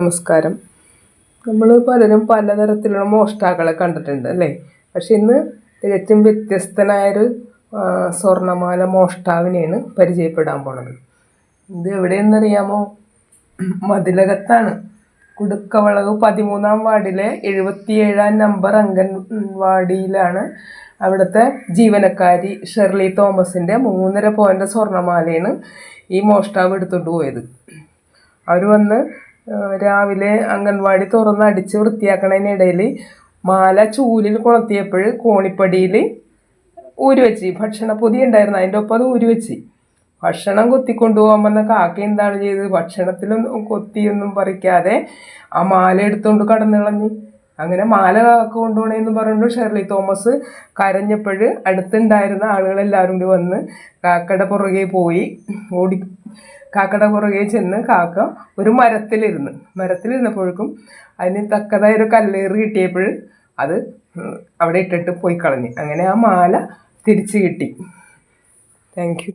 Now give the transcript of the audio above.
നമസ്കാരം. നമ്മൾ പലരും പലതരത്തിലുള്ള മോഷ്ടാക്കളെ കണ്ടിട്ടുണ്ട് അല്ലേ? പക്ഷെ ഇന്ന് തികച്ചും വ്യത്യസ്തനായൊരു സ്വർണമാല മോഷ്ടാവിനെയാണ് പരിചയപ്പെടാൻ പോണത്. ഇത് എവിടെയെന്നറിയാമോ? മതിലകത്താണ്. കുടുക്കവളവ് പതിമൂന്നാം വാർഡിലെ എഴുപത്തിയേഴാം നമ്പർ അംഗൻവാടിയിലാണ് അവിടുത്തെ ജീവനക്കാരി ഷെർലി തോമസിന്റെ മൂന്നര പോയിന്റ് സ്വർണമാലയാണ് ഈ മോഷ്ടാവ് എടുത്തുകൊണ്ട് പോയത്. അവർ വന്ന് രാവിലെ അംഗൻവാടി തുറന്ന് അടിച്ച് വൃത്തിയാക്കണതിനിടയിൽ മാല ചൂലിൽ കൊളത്തിയപ്പോൾ കോണിപ്പടിയിൽ ഊരി വെച്ച്. ഭക്ഷണപ്പൊതി ഉണ്ടായിരുന്നു അതിന്റെ ഒപ്പം അത് ഊരി വെച്ച്. ഭക്ഷണം കൊത്തിക്കൊണ്ടുപോകാൻ വന്ന കാക്ക എന്താണ് ചെയ്തത്? ഭക്ഷണത്തിലൊന്നും കൊത്തിയൊന്നും പറിക്കാതെ ആ മാല എടുത്തുകൊണ്ട് കടന്നു കളഞ്ഞ്. അങ്ങനെ മാല കൊണ്ടുപോകണേന്ന് പറഞ്ഞുകൊണ്ട് ഷെർലി തോമസ് കരഞ്ഞപ്പോൾ അടുത്തുണ്ടായിരുന്ന ആളുകളെല്ലാവരും കൂടി വന്ന് കാക്കയുടെ പുറകെ പോയി. ഓടി കാക്കയുടെ പുറകെ ചെന്ന് കാക്ക ഒരു മരത്തിലിരുന്ന്. മരത്തിലിരുന്നപ്പോഴേക്കും അതിന് തക്കതായ ഒരു കല്ലേറ് കിട്ടിയപ്പോൾ അത് അവിടെ ഇട്ടിട്ട് പോയി കളഞ്ഞു. അങ്ങനെ ആ മാല തിരിച്ചു കിട്ടി. Thank you